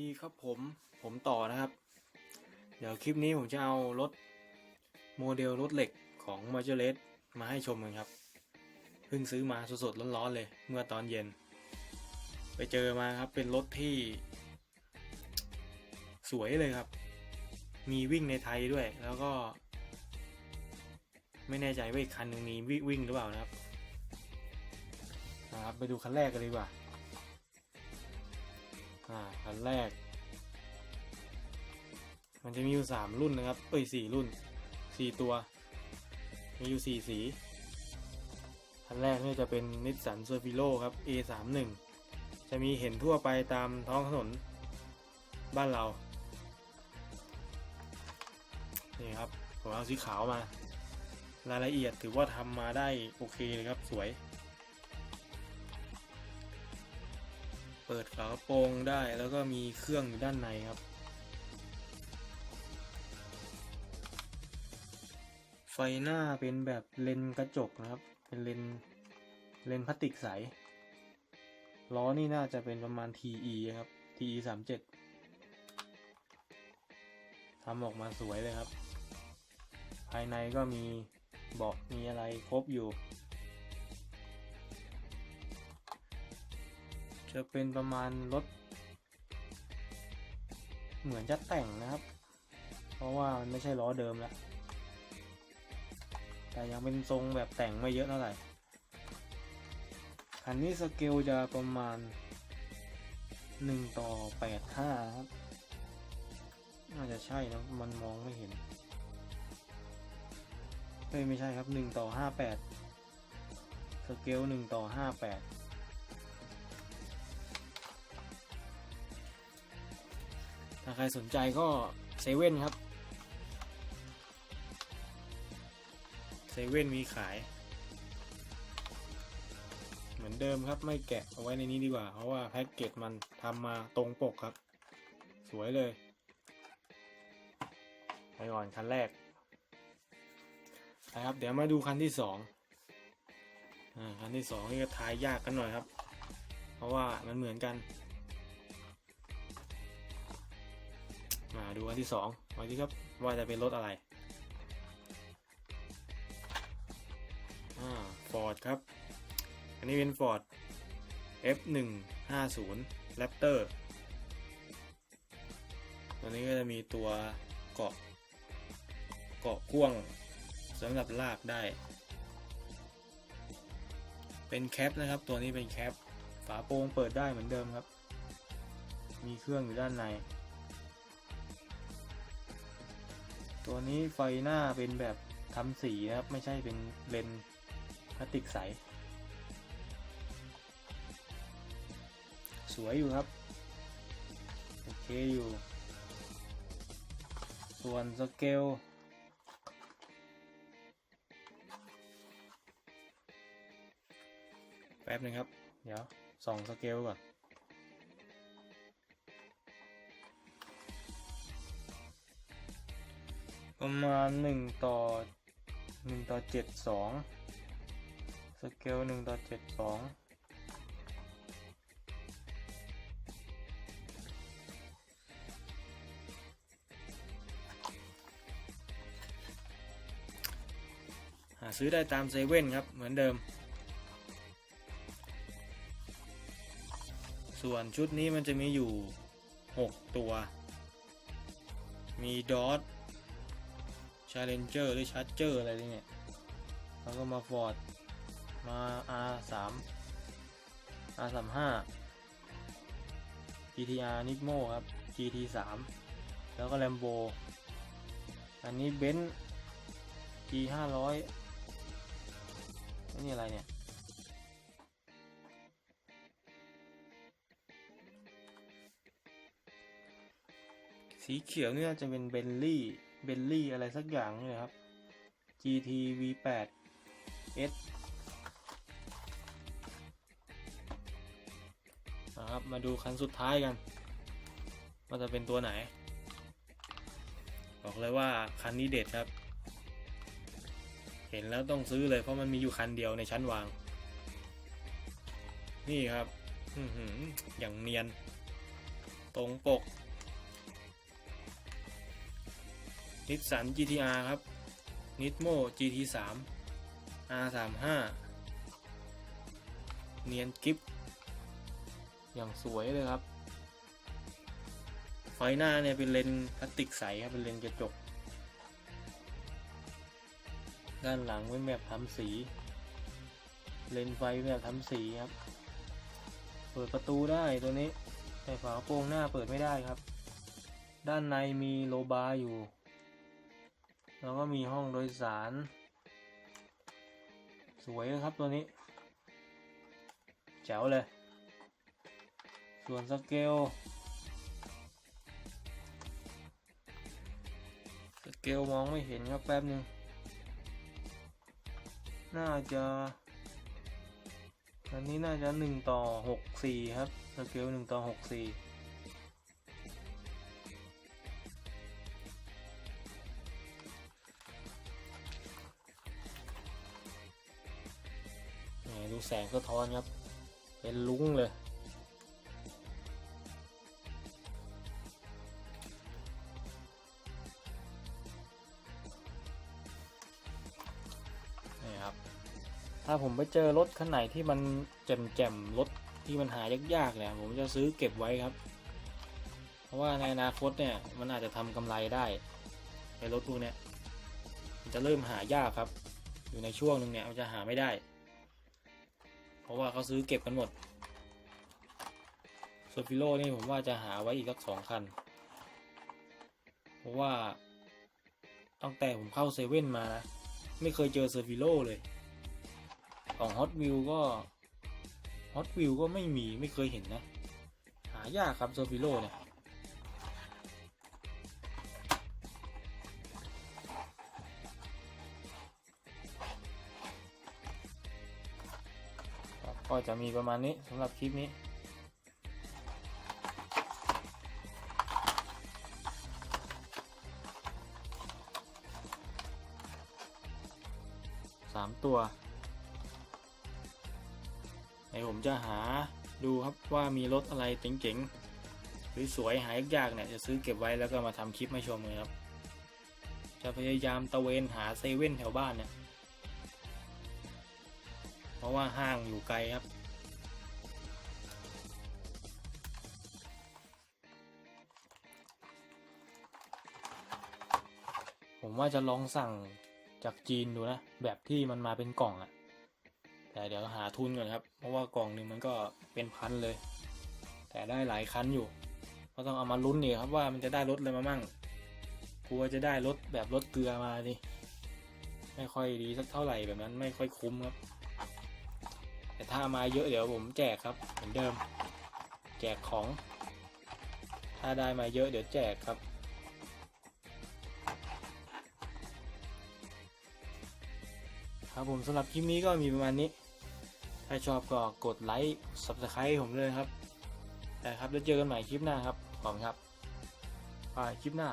ดีครับผมผมต่อนะครับ เดี๋ยวคลิปนี้ผมจะเอารถโมเดลรถเหล็กของ m a r g e r e s มาให้ชมกันครับเพิ่งซื้อมาสดๆร้อนๆเลย เมื่อตอนเย็น ไปเจอมาครับเป็นรถที่ สวยเลยครับ มีวิ่งในไทยด้วยแล้วก็ ไม่แน่ใจว่าอีกคันหนึ่งมีวิวิ่งหรือเปล่านะครับนะครับ ไปดูคันแรกกันเลยดีกว่า อ่าคันแรก มันจะมีอยู่สามรุ่นนะครับ เอ้ยสี่รุ่นสี่ตัว มีอยู่สี่สีคันแรกนี่จะเป็นนิสสันเซอร์ฟิโลครับ A 3 1 จะมีเห็นทั่วไปตามท้องถนนบ้านเรา นี่ครับ ผมเอาสีขาวมา รายละเอียดถือว่าทำมาได้โอเคเลยครับสวย ปิดฝากระโปรงได้แล้วก็มีเครื่องอยู่ด้านในครับ ไฟหน้าเป็นแบบเลนกระจกนะครับ เป็นเลนเลนพลาสติกใส ล้อนี่น่าจะเป็นประมาณ TE ครับ TE 3 7ทำออกมาสวยเลยครับ ภายในก็มีเบาะมีอะไรครบอยู่ จะเป็นประมาณรถ เหมือนจะแต่งนะครับ เพราะว่ามันไม่ใช่ล้อเดิมแล้ว แต่ยังเป็นทรงแบบแต่งไม่เยอะเท่าไหร่คันนี้สเกลจะประมาณ 1 ต่อ 85 ครับ น่าจะใช่นะ มันมองไม่เห็นเฮ้ยไม่ใช่ครับ 1 ต่อ 58 สเกล 1 ต่อ 58 ถ้าใครสนใจก็เซเว่นครับเซเว่นมีขาย เหมือนเดิมครับไม่แกะเอาไว้ในนี้ดีกว่า เพราะว่าแพ็กเกจมันทำมาตรงปกครับ สวยเลยไปก่อนคันแรกนะครับเดี๋ยวมาดูคันที่สองอคันที่สองนี่ก็ทายยากกันหน่อยครับ เพราะว่ามันเหมือนกัน มาดูอันที่สองมาดีครับว่าจะเป็นรถอะไรอ่าฟอร์ดครับ อันนี้เป็น Ford F150 Raptor ตัวนี้ก็จะมีตัวเกาะเกาะพ่วงสำหรับลากได้ เป็นแคปนะครับ ตัวนี้เป็นแคป ฝาโปรงเปิดได้เหมือนเดิมครับ มีเครื่องอยู่ด้านใน ตัวนี้ไฟหน้าเป็นแบบทำสีนะครับ ไม่ใช่เป็นเลนพลาสติกใส สวยอยู่ครับ โอเคอยู่ ส่วนสเกลแป๊บนึงครับ เดี๋ยวส่องสเกลก่อน ประมาณหนึ่งต่อหนึ่งต่อเจ็ดสองสเกลหนึ่งต่อเจ็ดสองหาซื้อได้ตามเซเว่นครับ เหมือนเดิม ส่วนชุดนี้มันจะมีอยู่ 6 ตัว มีดอท Challenger หรือ Charger อะไรนี่เนี่ยแล้วก็มา Ford มา R3 R35 GTR Nismo ครับ GT3 แล้วก็ Lambo อันนี้ Benz G500 นี่อะไรเนี่ย สีเขียวนี่น่าจะเป็นเบลลี่ เบลลี่อะไรสักอย่างนี่เลยครับ GT V8 S นะครับ มาดูคันสุดท้ายกัน ว่าจะเป็นตัวไหน บอกเลยว่าคันนี้เด็ดครับ เห็นแล้วต้องซื้อเลยเพราะมันมีอยู่คันเดียวในชั้นวาง นี่ครับอือหืออย่างเนียน ตรงปก นิสสัน GTR ครับนิดโม GT3 R35 เนียนกิฟอย่างสวยเลยครับ ไฟหน้าเนี่ยเป็นเลนพลาสติกใสครับ เป็นเลนกระจก ด้านหลังเป็นแบบทำสี เลนไฟเป็นแบบทำสีครับ เปิดประตูได้ตัวนี้แต่ฝากระโปรงหน้าเปิดไม่ได้ครับ ด้านในมีโลบาร์อยู่ แล้วก็มีห้องโดยสาร สวยครับตัวนี้ แจ๋วเลย ส่วนสเกล สเกลมองไม่เห็นครับแป๊บนึง น่าจะ อันนี้น่าจะ 1 ต่อ 64 ครับ สเกล 1 ต่อ 64 ดูแสงสะท้อนครับ เป็นลุ้งเลยนี่ครับ ถ้าผมไปเจอรถคันไหนที่มันแจ่มๆรถที่มันหายากๆเนี่ยผมจะซื้อเก็บไว้ครับ เพราะว่าในอนาคตเนี่ยมันอาจจะทำกำไรได้ในรถพวกเนี้ยมันจะเริ่มหายากครับ อยู่ในช่วงหนึ่งเนี่ยมันจะหาไม่ได้ เพราะว่าเขาซื้อเก็บกันหมดโซฟิโลนี่ผมว่าจะหาไว้อีกสักสองคัน เพราะว่าตั้งแต่ผมเข้าเซเว่นมานะ ไม่เคยเจอเซฟิโลเลย ของฮอตวิวก็ฮอตวิวก็ไม่มีไม่เคยเห็นนะ หายากครับเซอร์ฟิโลเนี่ย ก็จะมีประมาณนี้สำหรับคลิปนี้ สามตัวเดี๋ยวผมจะหาดูครับว่ามีรถอะไรเจ๋งๆ หรือสวยหายากๆเนี่ยจะซื้อเก็บไว้แล้วก็มาทำคลิปมาชมเลยครับ จะพยายามตะเวนหาเซเว่นแถวบ้านเนี่ย ราะว่าห้างอยู่ไกลครับ ผมว่าจะลองสั่งจากจีนดูนะ แบบที่มันมาเป็นกล่องอะแต่เดี๋ยวหาทุนก่อนครับ เพราะว่ากล่องหนึ่งมันก็เป็นพันเลย แต่ได้หลายคันอยู่ ก็ต้องเอามาลุ้นนี่ครับว่ามันจะได้รถอะไรมามั่งกลัวจะได้รถแบบรถเกลือมาดิไม่ค่อยดีสักเท่าไหร่แบบนั้นไม่ค่อยคุ้มครับ แต่ถ้ามาเยอะเดี๋ยวผมแจกครับเหมือนเดิม แจกของ ถ้าได้มาเยอะเดี๋ยวแจกครับ ครับผมสำหรับคลิปนี้ก็มีประมาณนี้ ถ้าชอบก็กดไลค์ subscribe ผมเลยครับแต่ครับแล้วเจอกันใหม่คลิปหน้าครับขอบคุณครับบายคลิปหน้า